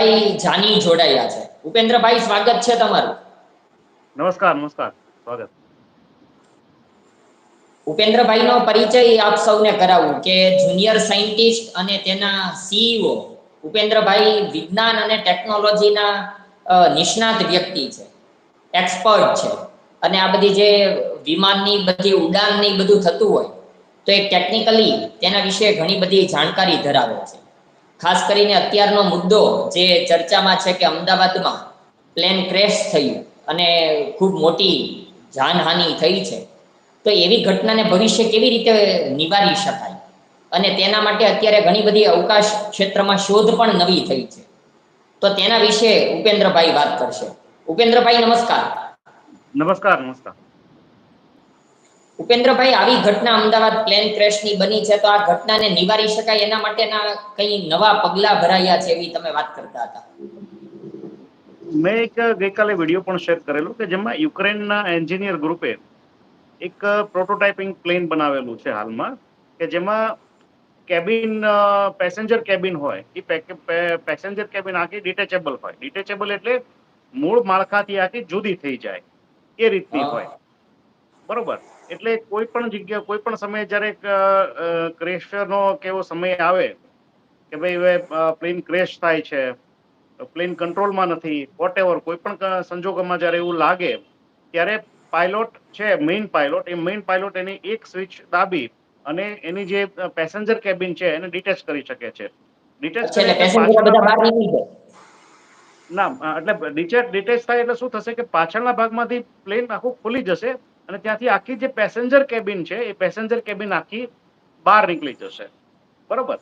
ઉપેન્દ્રભાઈ જાની જોડાયા છે. ઉપેન્દ્રભાઈ સ્વાગત છે તમારું. નમસ્કાર નમસ્કાર. સ્વાગત. ઉપેન્દ્રભાઈનો પરિચય આપ સૌને કરાવું કે જુનિયર સાયન્ટિસ્ટ અને તેના સીઈઓ ઉપેન્દ્રભાઈ વિજ્ઞાન અને ટેકનોલોજીના નિષ્ણાત વ્યક્તિ છે. એક્સપર્ટ છે. અને આ બધી જે વિમાનની બધી ઉડાનની બધું થતું હોય તો એ ટેકનિકલી તેના વિશે ઘણી બધી જાણકારી ધરાવે છે. ખાસ કરીને અત્યારનો મુદ્દો જે ચર્ચામાં છે કે અમદાવાદમાં પ્લેન ક્રેશ થયું અને ખૂબ મોટી જાનહાનિ થઈ છે. તો એવી ઘટનાને ભવિષ્ય કેવી રીતે નિવારી શકાય? અને તેના માટે અત્યારે ઘણી બધી અવકાશ ક્ષેત્રમાં શોધ પણ નવી થઈ છે. તો તેના વિશે ઉપેન્દ્રભાઈ વાત કરશે. ઉપેન્દ્રભાઈ, નમસ્કાર. નમસ્કાર નમસ્કાર. ઉપેન્દ્રભાઈ આવી ઘટના અમદાવાદ પ્લેન ક્રેશની બની છે તો આ ઘટનાને નિવારી શકાય એના માટેના કઈ નવા પગલા ભરાયા છે એવી તમે વાત કરતા હતા? મેં એક ગઈકાલે વીડિયો પણ શેર કરેલો કે જેમાં યુક્રેનના એન્જિનિયર ગ્રુપે એક પ્રોટોટાઇપિંગ પ્લેન બનાવેલું છે હાલમાં કે જેમાં કેબિન પેસેન્જર કેબિન હોય એ પેસેન્જર કેબિન આખી ડિટેચેબલ હોય. ડિટેચેબલ એટલે મૂળ માળખાથી આખી જુદી થઈ જાય એ રીતની હોય. બરોબર? એટલે કોઈ પણ જગ્યા કોઈ પણ સમયે જ્યારે ક્રેશનો કેવો સમય આવે કે ભાઈ હવે પ્લેન ક્રેશ થાય છે પ્લેન કંટ્રોલમાં નથી વોટ એવર કોઈ પણ સંજોગોમાં જ્યારે એવું લાગે ત્યારે પાયલોટ છે મેઇન પાયલોટ એ મેઇન પાયલોટ એની એક સ્વિચ દાબી અને એની જે પેસેન્જર કેબિન છે એને ડિટેચ કરી શકે છે. ડિટેચ ના એટલે ડિટેચ ડિટેચ થાય એટલે શું થશે કે પાછળના ભાગમાંથી પ્લેન આખું ખુલી જશે અને ત્યાંથી આખી જે પેસેન્જર કેબિન છે, એ પેસેન્જર કેબિન આખી બહાર નીકળી જશે. બરોબર?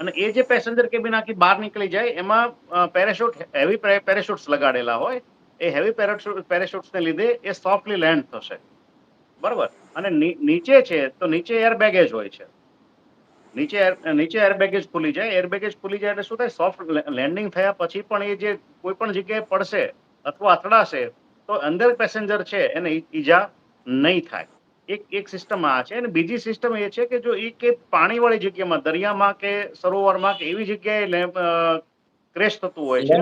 અને એ જે પેસેન્જર કેબિન આખી બહાર નીકળી જાય, એમાં પેરેશૂટ હેવી પેરેશૂટ્સ લગાડેલા હોય. એ હેવી પેરેશૂટ્સને લીધે એ સોફ્ટલી લેન્ડ થશે. બરોબર? અને નીચે છે, તો નીચે એર બેગેજ હોય છે. નીચે નીચે એર બેગેજ ખુલી જાય. એર બેગેજ ખુલી જાય એટલે શું થાય? સોફ્ટ લેન્ડિંગ થયા પછી પણ એ જે કોઈ પણ જગ્યાએ પડશે અથવા અથડાશે તો અંદર પેસેન્જર છે એને ઈજા નહીં થાય. એક એક સિસ્ટમ આ છે અને બીજી સિસ્ટમ એ છે કે જો એ કે પાણીવાળી જગ્યામાં દરિયામાં કે સરોવરમાં કે એવી જગ્યાએ ક્રેશ થતું હોય છે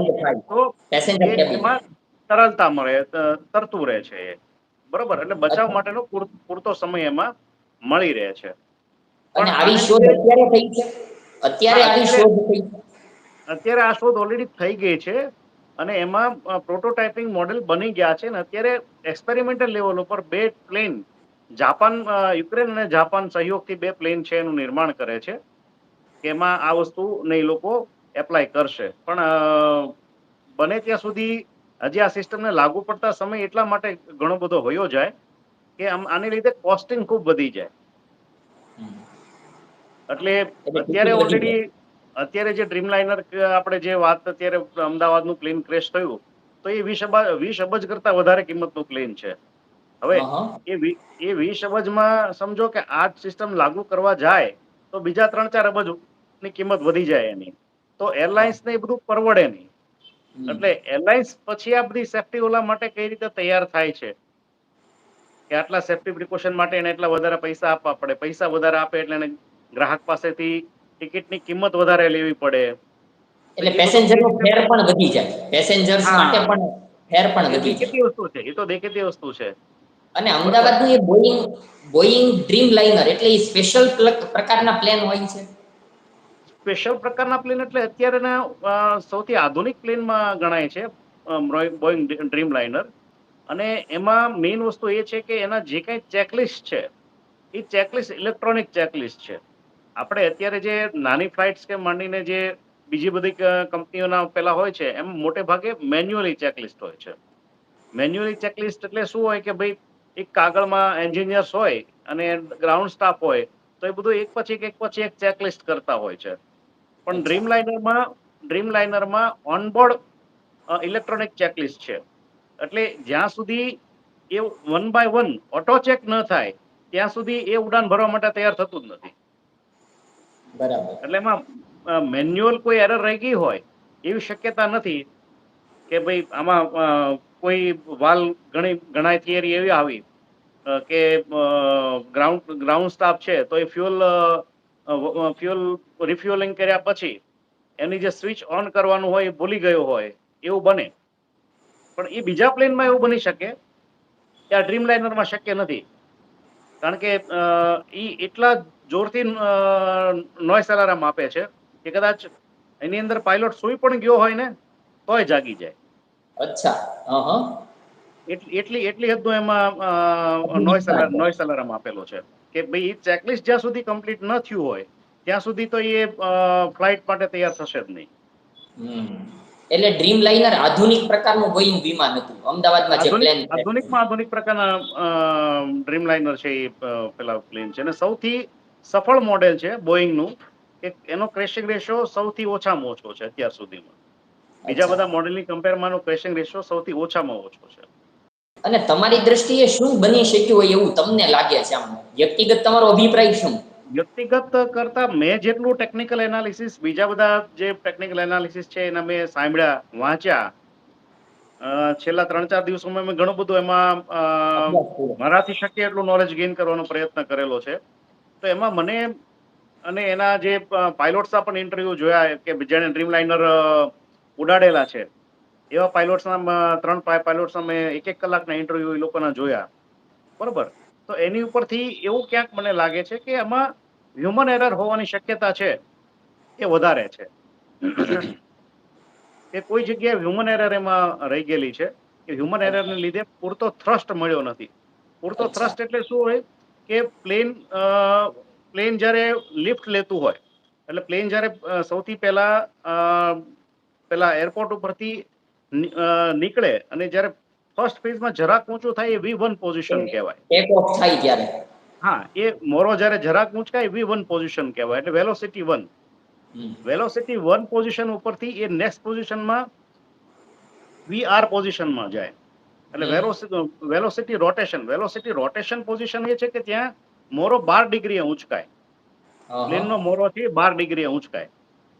તો એમાં તરલતા મળે તરતું રહે છે એ. બરોબર? એટલે બચાવ માટેનો પૂરતો સમય એમાં મળી રહે છે. અને આવી શોધ અત્યારે થઈ છે? અત્યારે આવી શોધ થઈ અત્યારે આ શોધ ઓલરેડી થઈ ગઈ છે અને એમાં પ્રોટોટાઇપિંગ મોડેલ બની ગયા છે અને અત્યારે એક્સપેરિમેન્ટલ લેવલ ઉપર બે પ્લેન જાપાન યુક્રેન અને જાપાન સહયોગથી બે પ્લેન છે એનું નિર્માણ કરે છે. એમાં આ વસ્તુને એ લોકો એપ્લાય કરશે. પણ બને ત્યાં સુધી હજી આ સિસ્ટમને લાગુ પડતા સમય એટલા માટે ઘણો બધો હોયો જાય કે આમ આને લીધે કોસ્ટિંગ ખૂબ વધી જાય. એટલે અત્યારે ઓલરેડી અત્યારે જે ડ્રીમ લાઇનર આપણે જે વાત અત્યારે અમદાવાદનું પ્લેન ક્રેશ થયું તો એ વીસ અબજ વીસ અબજ કરતા વધારે કિંમતનું પ્લેન છે. હવે એ એ વીસ અબજમાં સમજો કે આ સિસ્ટમ લાગુ કરવા જાય તો બીજા ત્રણ ચાર અબજની કિંમત વધી જાય એની. તો એરલાઇન્સ ને એ બધું પરવડે નહીં. એટલે એરલાઇન્સ પછી આ બધી સેફટી ઓલા માટે કઈ રીતે તૈયાર થાય છે? કે આટલા સેફટી પ્રિકોશન માટે એને એટલા વધારે પૈસા આપવા પડે? પૈસા વધારે આપે એટલે એને ગ્રાહક પાસેથી ટિકિટની કિંમત વધારે લેવી પડે. એટલે એ બધું પેસેન્જર નો કઈ રીતે ફેર પણ વધી જાય. પેસેન્જર્સ માટે પણ ફેર પણ વધી જાય. વસ્તુ છે એ તો દેખીતી વસ્તુ છે. અને અમદાવાદનું એ બોઈંગ બોઈંગ ડ્રીમ લાઇનર એટલે એ સ્પેશિયલ પ્રકારના પ્લેન હોય છે. સ્પેશિયલ પ્રકારના પ્લેન એટલે અત્યારેના સૌથી આધુનિક પ્લેનમાં ગણાય છે બોઈંગ ડ્રીમ લાઇનર અને એમાં મેઇન વસ્તુ એ છે કે એના જે કંઈ ચેકલિસ્ટ છે એ ચેકલિસ્ટ ઇલેક્ટ્રોનિક ચેકલિસ્ટ છે. આપણે અત્યારે જે નાની ફ્લાઇટ્સ કે માંડીને જે બીજી બધી કંપનીઓના પેલા હોય છે એમ મોટે ભાગે મેન્યુઅલી ચેકલિસ્ટ હોય છે. મેન્યુઅલી ચેકલિસ્ટ એટલે શું હોય કે ભાઈ એક કાગળમાં એન્જિનિયર્સ હોય અને ગ્રાઉન્ડ સ્ટાફ હોય તો એ બધું એક પછી એક એક પછી એક ચેકલિસ્ટ કરતા હોય છે. પણ. ડ્રીમ લાઇનરમાં ડ્રીમ લાઇનરમાં ઓનબોર્ડ ઇલેક્ટ્રોનિક ચેકલિસ્ટ છે. એટલે જ્યાં સુધી એ one by one auto check ન થાય ત્યાં સુધી એ ઉડાન ભરવા માટે તૈયાર થતું જ નથી. બરાબર. એટલે એમાં મેન્યુઅલ કોઈ એરર રહી ગઈ હોય, એવી શક્યતા નથી કે ભાઈ આમાં કોઈ વાલ ઘણી ઘણા થિયરી એવી આવી કે ગ્રાઉન્ડ ગ્રાઉન્ડ સ્ટાફ છે, તો એ ફ્યુઅલ ફ્યુઅલ રિફ્યુઅલિંગ કર્યા પછી એની જે સ્વિચ ઓન કરવાનું હોય, એ ભૂલી ગયો હોય, એવું બને. પણ એ બીજા પ્લેનમાં એવું બની શકે કે આ ડ્રીમ લાઇનરમાં શક્ય નથી. કારણ કે એ એટલા જોરથી નોઈસ અલાર્મ આપે છે કે કદાચ એની અંદર પાયલોટ સુઈ પણ ગયો હોય ને તોય જાગી જાય. અચ્છા એટલી એટલી એટલી હદનું એમાં નોઈસ અલાર્મ નોઈસ અલાર્મ આપેલો છે. કે ભાઈ ચેકલિસ્ટ જ્યાં સુધી કમ્પ્લીટ ન થયું હોય ત્યાં સુધી તો એ ફ્લાઇટ માટે તૈયાર થશે જ નહીં. એટલે ડ્રીમ લાઇનર આધુનિક પ્રકારનું બોઈંગ વિમાન હતું. અમદાવાદમાં જે પ્લેન આધુનિકમાં આધુનિક પ્રકારના ડ્રીમ લાઇનર છે એ પેલા પ્લેન છે. અને સૌથી સફળ મોડેલ છે બોઈંગનું કે એનો ક્રેશિંગ રેશિયો સૌથી ઓછામાં ઓછો છે અત્યાર સુધીમાં. બીજા બધા મોડેલની કમ્પેરમાં ક્રેશિંગ રેશિયો સૌથી ઓછામાં ઓછો છે. અને તમારી દ્રષ્ટિએ શું બની શક્યું હોય એવું તમને લાગે છે આમ? વ્યક્તિગત તમારો અભિપ્રાય શું? વ્યક્તિગત કરતા મેં જેટલું ટેકનિકલ એનાલિસિસ બીજા બધા જે ટેકનિકલ એનાલિસિસ છે એના મેં સાંભળ્યા વાંચ્યા. છેલ્લા ત્રણ ચાર દિવસોમાં મેં ઘણું બધું એમાં મારાથી શક્ય એટલું નોલેજ ગેઇન કરવાનો પ્રયત્ન કરેલો છે. તો એમાં મને અને એના જે પાયલોટ્સના પણ ઇન્ટરવ્યુ જોયા કે જેણે ડ્રીમ લાઇનર ઉડાડેલા છે. એવા પાયલોટ્સના ત્રણ પાયલોટ્સના મેં એક એક કલાકના ઇન્ટરવ્યુ એ લોકોના જોયા. બરોબર? તો એની ઉપરથી એવું ક્યાંક મને લાગે છે કે એમાં હ્યુમન એરર હોવાની શક્યતા છે એ વધારે છે. કે કોઈ જગ્યાએ હ્યુમન એરર એમાં રહી ગયેલી છે. કે હ્યુમન એરરને લીધે પૂરતો થ્રસ્ટ મળ્યો નથી. પૂરતો થ્રસ્ટ એટલે શું હોય? કે પ્લેન પ્લેન જ્યારે લિફ્ટ લેતું હોય એટલે પ્લેન જ્યારે સૌથી પહેલા પેલા એરપોર્ટ ઉપરથી નીકળે અને જ્યારે ફર્સ્ટ ફેઝમાં જરાક ઊંચું થાય એ વી વન પોઝિશન કહેવાય. ટેક ઓફ થાય ત્યારે. હા એ મોરો જ્યારે જરાક ઊંચકાય વી વન પોઝિશન કહેવાય એટલે velocity one. Velocity one position ઉપરથી એ નેક્સ્ટ પોઝિશનમાં વી આર પોઝિશનમાં જાય. એટલે. Velocity rotation velocity rotation position એ છે કે ત્યાં મોરો બાર ડિગ્રીએ ઊંચકાય. પ્લેનનો મોરો છે બાર ડિગ્રીએ ઊંચકાય.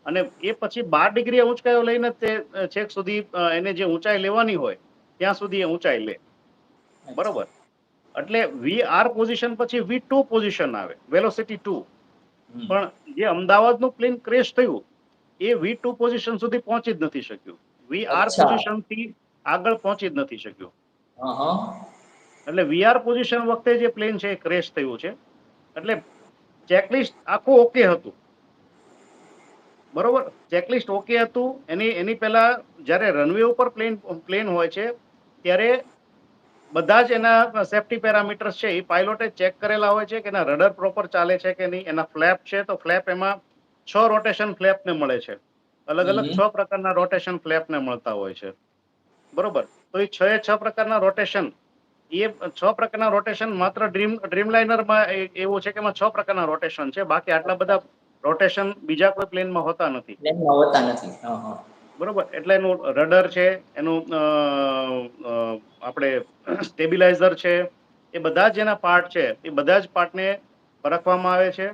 અને એ પછી બાર ડિગ્રીએ ઊંચકાયો લઈને તે છેક સુધી એને જે ઊંચાઈ લેવાની હોય ત્યાં સુધી એ ઊંચાઈ લે. બરોબર? એટલે વી આર પોઝિશન પછી વી ટુ પોઝિશન આવે વેલોસિટી ટુ. પણ જે અમદાવાદનું પ્લેન ક્રેશ થયું એ વી ટુ પોઝિશન સુધી પહોંચી જ નથી શક્યું. વી આર પોઝિશનથી આગળ પહોંચી જ નથી શક્યું. એટલે વીઆર પોઝિશન વખતે જે પ્લેન છે એ ક્રેશ થયું છે. એટલે ચેકલિસ્ટ આખું ઓકે હતું. બરોબર? ચેકલિસ્ટ ઓકે હતું. એની એની પહેલા જ્યારે રનવે ઉપર પ્લેન પ્લેન હોય છે ત્યારે બધા જ એના સેફ્ટી પેરામીટર્સ છે એ પાયલોટે ચેક કરેલા હોય છે કે એના રડર પ્રોપર ચાલે છે કે નહીં. એના ફ્લેપ છે તો ફ્લેપ એમાં છ રોટેશન ફ્લેપને મળે છે. અલગ અલગ છ પ્રકારના રોટેશન ફ્લેપને મળતા હોય છે. બરોબર? તો એ છ એ છ પ્રકારના રોટેશન એ છ પ્રકારના રોટેશન માત્ર ડ્રીમ ડ્રીમલાઇનરમાં એવું છે કે એમાં છ પ્રકારના રોટેશન છે. બાકી આટલા બધા રોટેશન બીજા કોઈ પ્લેનમાં હોતા નથી. હોતા નથી. બરોબર? એટલે એનું રડર છે એનું આપણે સ્ટેબિલાઇઝર છે એ બધા જ એના પાર્ટ છે. એ બધા જ પાર્ટને પરખવામાં આવે છે.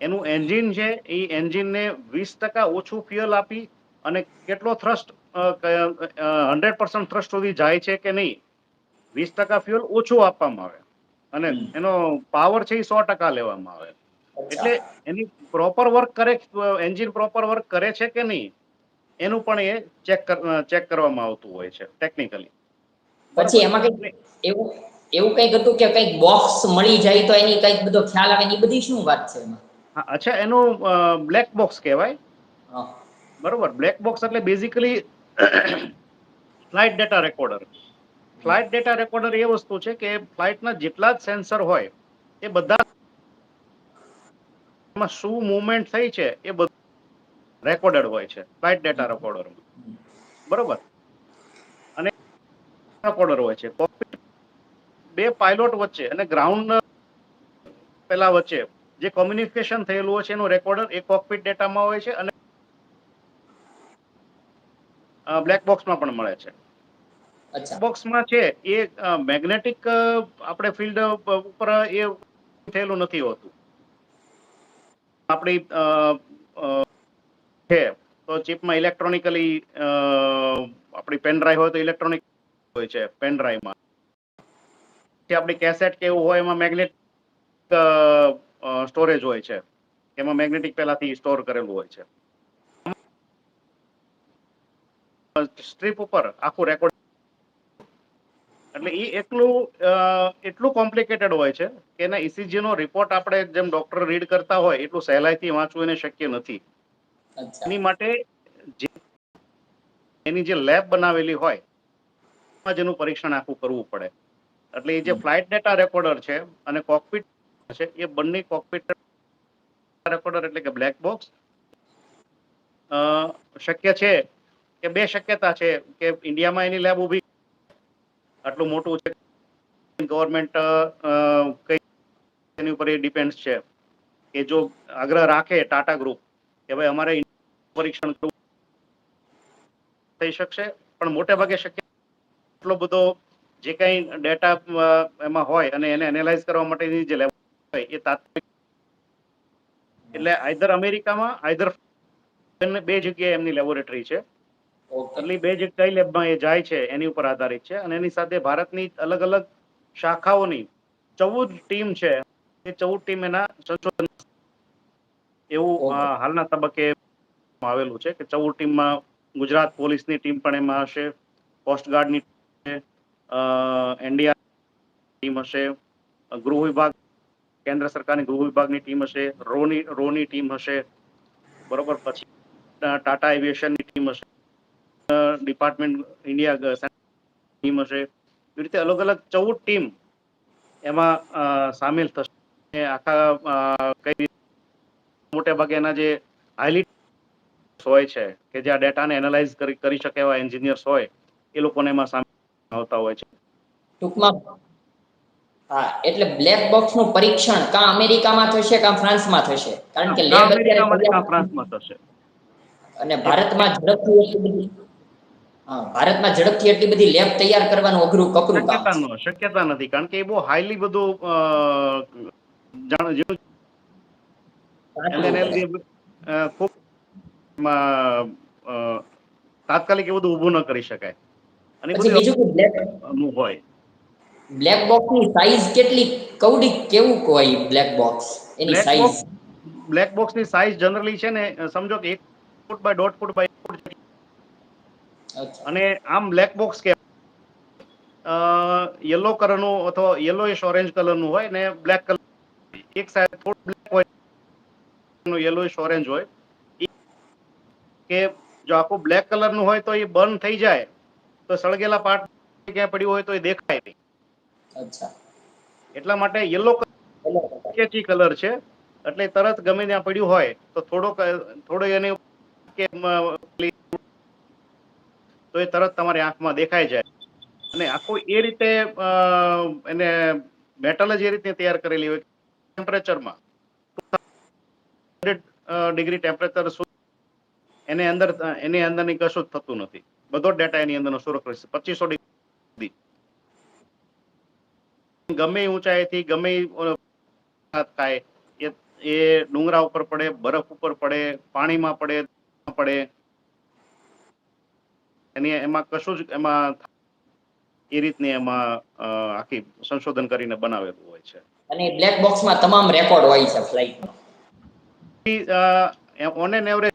એનું એન્જિન છે એ એન્જિનને વીસ ટકા ઓછું ફ્યુઅલ આપી અને કેટલો થ્રસ્ટ હંડ્રેડ પર્સન્ટ થ્રસ્ટ સુધી જાય છે કે નહીં વીસ ટકા ફ્યુઅલ ઓછું આપવામાં આવે. અને એનો પાવર છે એ સો ટકા લેવામાં આવે. એટલે એની પ્રોપર વર્ક કરે એન્જિન પ્રોપર વર્ક કરે છે કે નહીં એનું પણ એ ચેક ચેક કરવામાં આવતું હોય છે ટેકનિકલી પછી એમાં કઈ એવું એવું કંઈક હતું કે કંઈક બોક્સ મળી જાય તો એની કંઈક બધો ખ્યાલ આવે એ બધી શું વાત છે એમાં? અચ્છા એનું બ્લેક બોક્સ કહેવાય. બરોબર બ્લેક બોક્સ એટલે basically flight data recorder flight data recorder એ વસ્તુ છે કે ફ્લાઇટના જેટલા જ સેન્સર હોય, એ બધા એમાં શું મુવમેન્ટ થઈ છે, એ બધું રેકોર્ડેડ હોય છે ફ્લાઇટ ડેટા રેકોર્ડરમાં બરોબર? અને રેકોર્ડર હોય છે. બે પાયલોટ વચ્ચે અને ગ્રાઉન્ડ પેલા વચ્ચે જે કોમ્યુનિકેશન થયેલું હોય છે એનું રેકોર્ડર એ કોકપીટ ડેટામાં હોય છે અને બ્લેક બોક્સમાં પણ મળે છે. બોક્સમાં છે એ મેગ્નેટિક આપણે ફિલ્ડ ઉપર એ થયેલું નથી હોતું. આપણી છે તો ચિપમાં ઇલેક્ટ્રોનિકલી આપણી પેનડ્રાઈવ હોય તો ઇલેક્ટ્રોનિક હોય છે પેનડ્રાઈવમાં જે આપણી કેસેટ કે એવું હોય એમાં મેગ્નેટિક સ્ટોરેજ હોય છે. એમાં મેગ્નેટિક પહેલાથી સ્ટોર કરેલું હોય છે. સ્ટ્રીપ ઉપર આખું રેકોર્ડ. એટલે એ એટલું એટલું કોમ્પ્લિકેટેડ હોય છે કે એના ECG નો રિપોર્ટ આપણે જેમ ડોક્ટર રીડ કરતા હોય એટલું સહેલાઈથી વાંચવું એને શક્ય નથી. એની માટે જે એની જે લેબ બનાવેલી હોય એમાં જ એનું પરીક્ષણ આખું કરવું પડે. એટલે એ જે ફ્લાઇટ ડેટા રેકોર્ડર છે અને કોકપીટ છે એ બંને કોકપીટ રેકોર્ડર એટલે કે બ્લેક બોક્સ શક્ય છે કે બે શક્યતા છે કે ઇન્ડિયામાં એની લેબ ઊભી આટલું મોટું છે. ગવર્મેન્ટ કઈ એની ઉપર એ ડિપેન્ડ છે. કે જો આગ્રહ રાખે ટાટા ગ્રુપ કે ભાઈ અમારે પરીક્ષણ થઈ શકશે. પણ મોટે ભાગે શક્ય એટલો બધો જે કંઈ ડેટા એમાં હોય અને એને એનાલાઇઝ કરવા માટેની જે લેબ હોય એ તાત્કાલિક એટલે આઈધર અમેરિકામાં આઈધર બે જગ્યાએ એમની લેબોરેટરી છે. એટલે બે જે કઈ લેબમાં એ જાય છે એની ઉપર આધારિત છે અને એની સાથે ભારતની અલગ અલગ શાખાઓની ચૌદ ટીમ છે. એ ચૌદ ટીમ એના સંશોધન એવું હાલના તબક્કે આવેલું છે કે ચૌદ ટીમમાં ગુજરાત પોલીસની ટીમ પણ એમાં હશે કોસ્ટગાર્ડની ટીમ એનડીઆર ટીમ હશે ગૃહ વિભાગ કેન્દ્ર સરકારની ગૃહ વિભાગની ટીમ હશે રોની રોની ટીમ હશે બરોબર પછી ટાટા એવિએશનની ટીમ હશે. ડિપાર્ટમેન્ટ ઇન્ડિયા ટીમ હશે. એવી રીતે અલગ અલગ ચૌદ ટીમ એમાં સામેલ થશે. આખા કઈ મોટે ભાગે એના જે હાઈલી હોય છે કે જે આ ડેટાને એનાલાઇઝ કરી શકે એવા એન્જિનિયર્સ હોય એ લોકોને એમાં સામેલ આવતા હોય છે. ટૂંકમાં હા એટલે બ્લેક બોક્સનું પરીક્ષણ કા અમેરિકામાં થશે કા ફ્રાન્સમાં થશે? કારણ કે લેબ ફ્રાન્સમાં થશે. અને ભારતમાં ઝડપથી ભારતમાં ઝડપથી એટલી બધી લેબ તૈયાર કરવાનું અઘરું કપરું કામ શક્યતા નથી કારણ કે એ બહુ હાઈલી બધું તાત્કાલિક એ બધું ઊભું ન કરી શકાય. અને બીજું બ્લેકનું હોય. બ્લેક બોક્સની સાઈઝ કેટલી કવડી કેવું હોય બ્લેક બોક્સ એની બ્લેક બોક્સની સાઈઝ જનરલી છે ને સમજો કે એક ફૂટ બાય દોઢ ફૂટ બાય એક ફૂટ જેટલી. અચ્છા અને આમ બ્લેક બોક્સ કે યલો કલરનું અથવા યલોઇશ ઓરેન્જ કલરનું હોય ને બ્લેક કલર એક સાઈડ થોડું બ્લેક હોય યલોઇશ ઓરેન્જ હોય કે જો આખું બ્લેક કલરનું હોય તો એ બર્ન થઈ જાય તો સળગેલા પાર્ટ ક્યાં પડ્યું હોય તો એ દેખાય નહીં. અચ્છા. એટલા માટે યલો એટલે કેચી કલર છે એટલે તરત ગમે ત્યાં પડ્યું હોય તો થોડોક થોડો એને કે તો એ તરત તમારી આંખમાં દેખાઈ જાય. અને આખું એ રીતે એને મેટલ જ એ રીતે તૈયાર કરેલી હોય. ટેમ્પરેચરમાં ડિગ્રી ટેમ્પરેચર એની અંદર, એની અંદરની કશું જ થતું નથી. બધો ડેટા એની અંદરનો સુરક્ષિત છે પચીસો ડિગ્રી ગમે ઊંચાઈથી, ગમે થાય, એ ડુંગરા ઉપર પડે, બરફ ઉપર પડે, પાણીમાં પડે પડે એની એમાં કશું જ એમાં એ રીતની એમાં આખી સંશોધન કરીને બનાવેલું હોય છે. અને બ્લેક બોક્સમાં તમામ રેકોર્ડ હોય છે ફ્લાઇટનો ઓન એન એવરેજ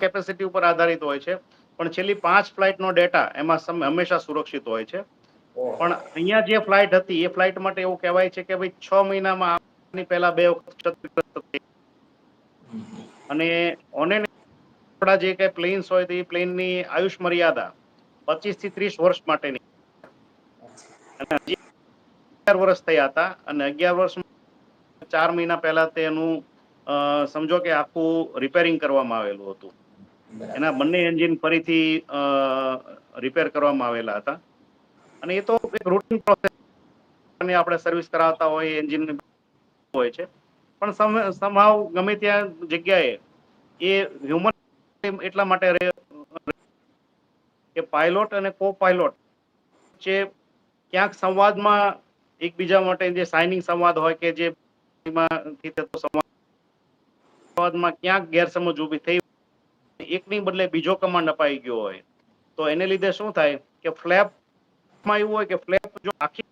કેપેસિટી ઉપર આધારિત હોય છે. પણ છેલ્લી પાંચ ફ્લાઇટનો ડેટા એમાં હંમેશા સુરક્ષિત હોય છે. પણ અહીંયા જે ફ્લાઇટ હતી એ ફ્લાઇટ માટે એવું કહેવાય છે કે ભાઈ છ મહિનામાં આની પહેલા બે વખત અને ઓન એન આપણા જે કઈ પ્લેન્સ હોય તો એ પ્લેનની આયુષ મર્યાદા પચીસથી ત્રીસ વર્ષ માટેની. અગિયાર વર્ષ થયા હતા અને અગિયાર વર્ષ ચાર મહિના પહેલા તેનું સમજો કે આખું રિપેરિંગ કરવામાં આવેલું હતું. એના બંને એન્જિન ફરીથી રિપેર કરવામાં આવેલા હતા. અને એ તો એક રૂટીન પ્રોસેસ આપણે સર્વિસ કરાવતા હોય એન્જિન હોય છે. પણ સમાવ ગમે ત્યાં જગ્યાએ એ હ્યુમન એટલા માટે કે પાયલોટ અને કો પાયલોટ જે ક્યાંક સંવાદમાં એકબીજા માટે જે સાઇનિંગ સંવાદ હોય કે જે સંવાદમાં ક્યાંક ગેરસમજ ઊભી થઈ એકની બદલે બીજો કમાન્ડ અપાઈ ગયો હોય, તો એને લીધે શું થાય કે ફ્લેપમાં એવું હોય કે ફ્લેપ જો આખી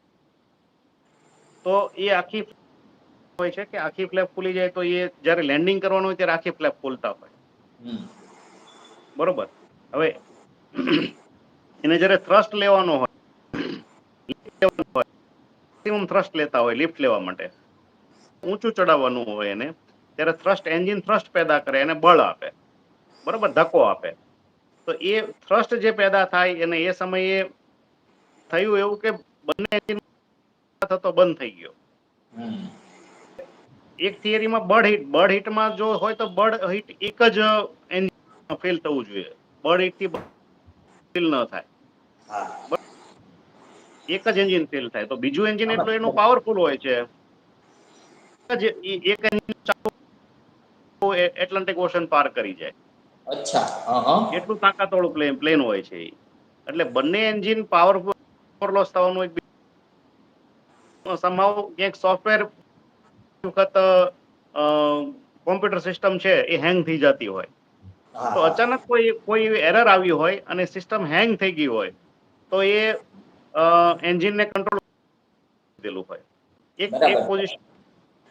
તો એ આખી હોય છે કે આખી ફ્લેપ ખુલી જાય તો એ જ્યારે લેન્ડિંગ કરવાનું હોય ત્યારે આખી ફ્લેપ ખુલતા હોય. બરોબર? હવે એને જ્યારે થ્રસ્ટ લેવાનો હોય મેક્સિમમ થ્રસ્ટ લેતા હોય લિફ્ટ લેવા માટે ઊંચું ચડાવવાનું હોય એને ત્યારે થ્રસ્ટ એન્જિન થ્રસ્ટ પેદા કરે એને બળ આપે બરોબર? ધક્કો આપે. તો એ થ્રસ્ટ જે પેદા થાય એને એ સમયે થયું એવું કે બંને એન્જિન થતો બંધ થઈ ગયો. એક થિયરીમાં બળ હિટ બળ હિટમાં જો હોય તો બળ હિટ એક જ એન્જિન ફેલ થવું જોઈએ. બળ હિટ ફેલ ન થાય. એક જ એન્જિન ફેલ થાય. તો બીજું એન્જિન એટલું એનું પાવરફુલ હોય છે. જ એક એન્જિન એટલાન્ટિક ઓશન પાર કરી જાય. અચ્છા એટલું તાકાતવાળું પ્લેન પ્લેન હોય છે એટલે બંને એન્જિન પાવરફુલ લોસ થવાનું એક સમાવ ક્યાંક સોફ્ટવેર વખત કોમ્પ્યુટર સિસ્ટમ છે એ હેંગ થઈ જતી હોય. તો અચાનક કોઈ કોઈ એરર આવી હોય અને સિસ્ટમ હેંગ થઈ ગઈ હોય તો એ એન્જિનને કંટ્રોલ દેલું હોય. એક એક પોઝિશન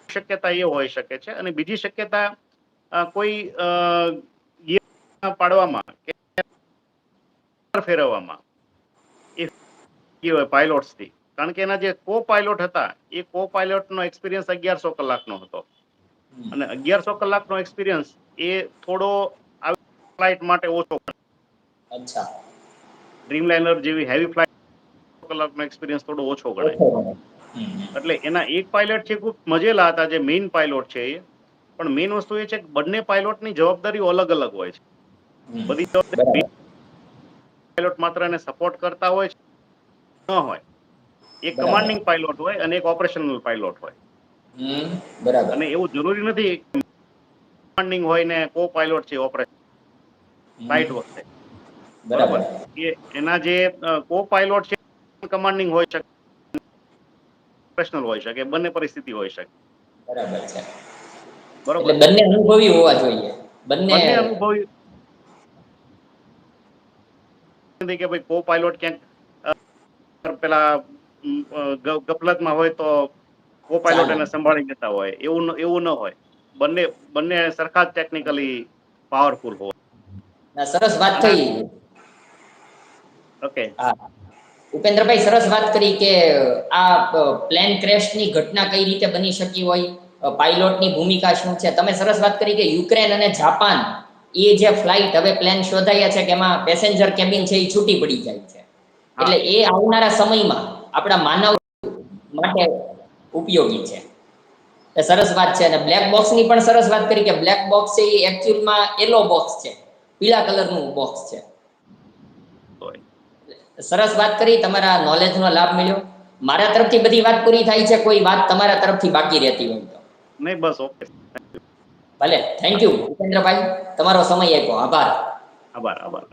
શક્યતા એ હોઈ શકે છે અને બીજી શક્યતા કોઈ પાડવામાં કે ફેરવવામાં એ હોય પાયલોટ્સથી કારણ કે એના જે કો પાયલોટ હતા એ કો પાયલોટનો એક્સપિરિયન્સ અગિયારસો કલાકનો હતો. અને અગિયારસો કલાકનો એક્સપિરિયન્સ એ થોડો ફ્લાઇટ માટે ઓછો અચ્છા. ડ્રીમ લાઇનર જેવી હેવી ફ્લાઇટ કલાકનો એક્સપિરિયન્સ થોડો ઓછો ગણાય. એટલે એના એક પાયલોટ છે ખૂબ મજેલા હતા જે મેઇન પાયલોટ છે એ. પણ મેઇન વસ્તુ એ છે કે બંને પાયલોટની જવાબદારીઓ અલગ અલગ હોય છે. બધી જવાબદારી પાયલોટ માત્ર એને સપોર્ટ કરતા હોય છે ન હોય. એક કમાન્ડિંગ પાયલોટ હોય અને એક ઓપરેશનલ પાયલોટ હોય. બરાબર. અને એવું જરૂરી નથી કમાન્ડિંગ હોય ને કો પાયલોટ છે ઓપરેશન ફ્લાઇટ વખતે. બરાબર. એના જે કો પાયલોટ છે કમાન્ડિંગ હોય શકે પ્રોફેશનલ હોય શકે બંને પરિસ્થિતિ હોય શકે. બરાબર છે. બરોબર. બંને અનુભવી હોવા જોઈએ. બંને અનુભવી. કે ભાઈ કો પાયલોટ ક્યાંક પેલા ગફલતમાં હોય તો કો પાયલોટ એને સંભાળી જતા હોય. એવું એવું ન હોય. બંને બંને સરખા જ ટેકનિકલી પાવરફુલ હોય. સરસ વાત થઈ ઓકે હા ઉપેન્દ્રભાઈ સરસ વાત કરી કે આ પ્લેન ક્રેશની ઘટના કઈ રીતે બની શકી હોય પાયલોટની ભૂમિકા શું છે તમે સરસ વાત કરી કે યુક્રેન અને જાપાન એ જે ફ્લાઇટ હવે પ્લેન શોધાયા છે કે એમાં પેસેન્જર કેબિન છે એ છૂટી પડી જાય છે એટલે એ આવનારા સમયમાં આપણા માનવ માટે ઉપયોગી છે સરસ વાત છે અને બ્લેક બોક્સની પણ સરસ વાત કરી કે બ્લેક બોક્સ છે એ એકચ્યુઅલમાં યલો બોક્સ છે પીળા કલરનું બોક્સ છે. સરસ વાત કરી તમારા નોલેજનો લાભ મળ્યો. મારા તરફથી બધી વાત પૂરી થાય છે કોઈ વાત તમારા તરફથી બાકી રહેતી હોય તો. નહીં બસ ઓકે. ભલે થેન્ક યુ ઉપેન્દ્રભાઈ તમારો સમય આપ્યો આભાર. આભાર આભાર.